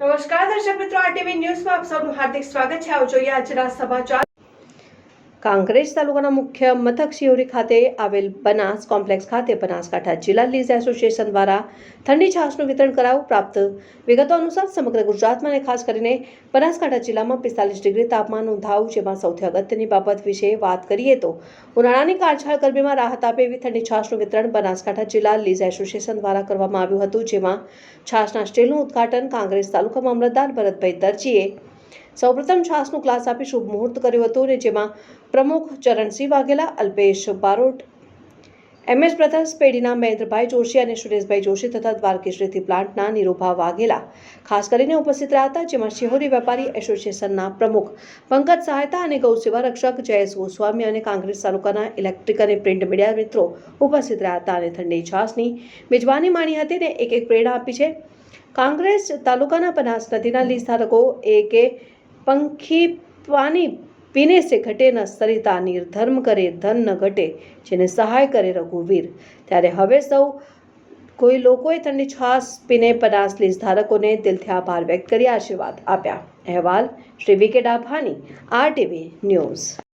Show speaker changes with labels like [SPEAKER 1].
[SPEAKER 1] નમસ્કાર દર્શક મિત્રો આરટીવી ન્યૂઝમાં આપ સૌનું હાર્દિક સ્વાગત છે. આવો જોઈએ આજના સમાચાર. કાંકરેજ તાલુકાના મુખ્ય મથક શિયોરી ખાતે આવેલ બનાસ કોમ્પ્લેક્સ ખાતે બનાસકાંઠા જિલ્લા લીઝ એસોસિએશન દ્વારા ઠંડી છાશનું વિતરણ કરાવું પ્રાપ્ત વિગતો અનુસાર સમગ્ર ગુજરાતમાં અને ખાસ કરીને બનાસકાંઠા જિલ્લામાં પિસ્તાલીસ ડિગ્રી તાપમાન નોંધાવું જેમાં સૌથી અગત્યની બાબત વિશે વાત કરીએ તો ઉનાળાની કાળછાળ ગરમીમાં રાહત આપે એવી ઠંડી છાશનું વિતરણ બનાસકાંઠા જિલ્લા લીઝ એસોસિએશન દ્વારા કરવામાં આવ્યું હતું, જેમાં છાશના સ્ટીલનું ઉદ્ઘાટન કાંગ્રેસ તાલુકા મામલતદાર ભરતભાઈ દરજીએ સૌપ્રથમ છાસનું ક્લાસ આપી શુભ મુહૂર્ત કર્યું હતું અને જેમાં પ્રમુખ ચરણસિંહ વાઘેલા, અલ્પેશ બારોટ, એમએસ બ્રધર્સ પેઢીના મહેન્દ્રભાઈ જોશી અને સુરેશભાઈ જોશી તથા દ્વારકેશ્રીથી પ્લાન્ટના નિરૂભા વાઘેલા. ખાસ કરીને ઉપસ્થિત રહ્યા હતા જેમાં શિહોરી વેપારી એસોસિએશનના પ્રમુખ પંકજ સહાયતા અને ગૌસેવા રક્ષક જયેશ ગોસ્વામી અને કાંગ્રેસ તાલુકાના ઇલેક્ટ્રિક અને પ્રિન્ટ મીડિયા મિત્રો ઉપસ્થિત રહ્યા હતા અને ઠંડી છાસની મેજબાની માણી હતી અને એક એક પ્રેરણા આપી છે. કાંગ્રેસ તાલુકાના બનાસ નદીના લીઝ ધારકો એકે પંખી પાણી પીને સે ઘટે ન સરિતા નિર્ધર્મ કરે, ધન ન ઘટે, જેને સહાય કરે રઘુવીર. ત્યારે હવે સૌ કોઈ લોકોએ ઠંડી છાસ પીને પનાસ લીઝ ધારકોને દિલથી આભાર વ્યક્ત કરી આશીર્વાદ આપ્યા. અહેવાલ શ્રી વિકે ડાભાની, આરટીવી ન્યૂઝ.